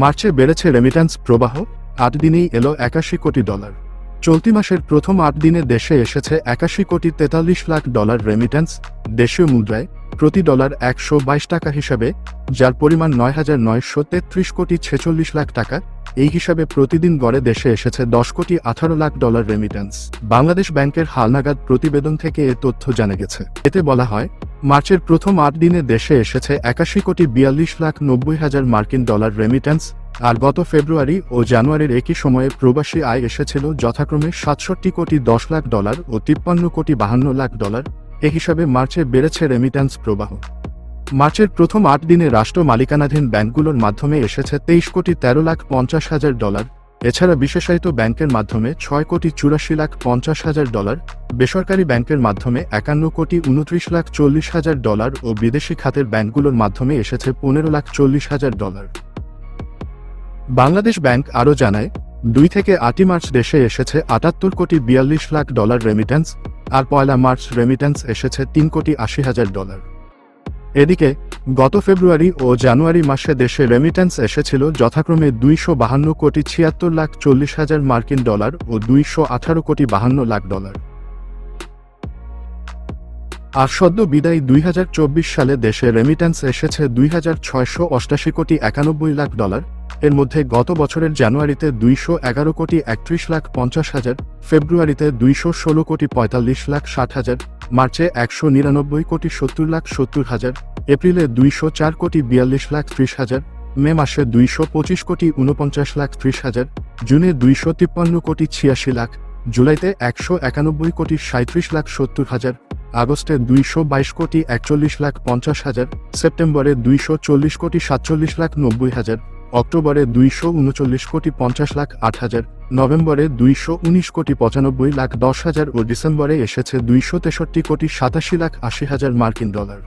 মার্চে বেড়েছে রেমিট্যান্স প্রবাহ, আট দিনেই এলো একাশি কোটি ডলার চলতি মাসের প্রথম আট দিনে দেশে এসেছে একাশি কোটি তেতাল্লিশ লাখ ডলার রেমিট্যান্স দেশীয় মুদ্রায় প্রতি ডলার একশো বাইশ টাকা হিসাবে, যার পরিমাণ নয় হাজার নয়শো তেত্রিশ কোটি ছেচল্লিশ লাখ টাকা। এই হিসাবে প্রতিদিন গড়ে দেশে এসেছে দশ কোটি আঠারো লাখ ডলার রেমিট্যান্স বাংলাদেশ ব্যাংকের হালনাগাদ প্রতিবেদন থেকে এ তথ্য জানা গেছে। এতে বলা হয় মার্চের প্রথম আট দিনে দেশে এসেছে একাশি কোটি বিয়াল্লিশ লাখ নব্বই হাজার মার্কিন ডলার রেমিট্যান্স আর গত ফেব্রুয়ারি ও জানুয়ারির একই সময়ে প্রবাসী আয় এসেছিল যথাক্রমে সাতষট্টি কোটি দশ লাখ ডলার ও তিপ্পান্ন কোটি বাহান্ন লাখ ডলার। এ হিসাবে মার্চে বেড়েছে রেমিট্যান্স প্রবাহ। মার্চের প্রথম আট দিনে রাষ্ট্র মালিকানাধীন ব্যাংকগুলোর মাধ্যমে এসেছে তেইশ কোটি তেরো লাখ পঞ্চাশ হাজার ডলার। এছাড়া বিশেষায়িত ব্যাংকের মাধ্যমে ছয় কোটি চুরাশি লাখ পঞ্চাশ হাজার ডলার, বেসরকারি ব্যাংকের মাধ্যমে একান্ন কোটি উনত্রিশ লাখ চল্লিশ হাজার ডলার ও বিদেশি খাতের ব্যাংকগুলোর মাধ্যমে এসেছে পনেরো লাখ চল্লিশ হাজার ডলার। বাংলাদেশ ব্যাংক আরও জানায়, দুই থেকে আটই মার্চ দেশে এসেছে আটাত্তর কোটি বিয়াল্লিশ লাখ ডলার রেমিট্যান্স আর পয়লা মার্চ রেমিট্যান্স এসেছে তিন কোটি আশি হাজার ডলার। এদিকে গত ফেব্রুয়ারি ও জানুয়ারি মাসে দেশে রেমিট্যান্স এসেছিল যথাক্রমে দুইশো বাহান্ন কোটি ছিয়াত্তর লাখ চল্লিশ হাজার মার্কিন ডলার ও দুইশো আঠারো কোটি বাহান্ন লাখ ডলার। আর সদ্য বিদায়ী দুই সালে দেশে রেমিট্যান্স এসেছে দুই কোটি একানব্বই লাখ ডলার। এর মধ্যে গত বছরের জানুয়ারিতে দুইশো এগারো কোটি একত্রিশ লাখ পঞ্চাশ হাজার, ফেব্রুয়ারিতে দুইশো ষোলো কোটি পঁয়তাল্লিশ লাখ ষাট হাজার, মার্চে একশো নিরানব্বই কোটি সত্তর লাখ সত্তর হাজার এপ্রিলে দুইশো চার কোটি বিয়াল্লিশ লাখ ত্রিশ হাজার, মে মাসে দুইশো পঁচিশ কোটি উনপঞ্চাশ লাখ ত্রিশ হাজার, জুনে দুইশো তিপ্পান্ন কোটি ছিয়াশি লাখ, জুলাইতে একশো একানব্বই কোটি সাঁত্রিশ লাখ সত্তর হাজার, আগস্টে দুইশো বাইশ কোটি একচল্লিশ লাখ পঞ্চাশ হাজার, সেপ্টেম্বরে দুইশো চল্লিশ কোটি সাতচল্লিশ লাখ নব্বই হাজার, অক্টোবরে দুইশো উনচল্লিশ কোটি পঞ্চাশ লাখ আট হাজার, নভেম্বরে দুইশো উনিশ কোটি পঁচানব্বই লাখ দশ হাজার ও ডিসেম্বরে এসেছে দুইশো তেষট্টি কোটি সাতাশি লাখ আশি হাজার মার্কিন ডলার।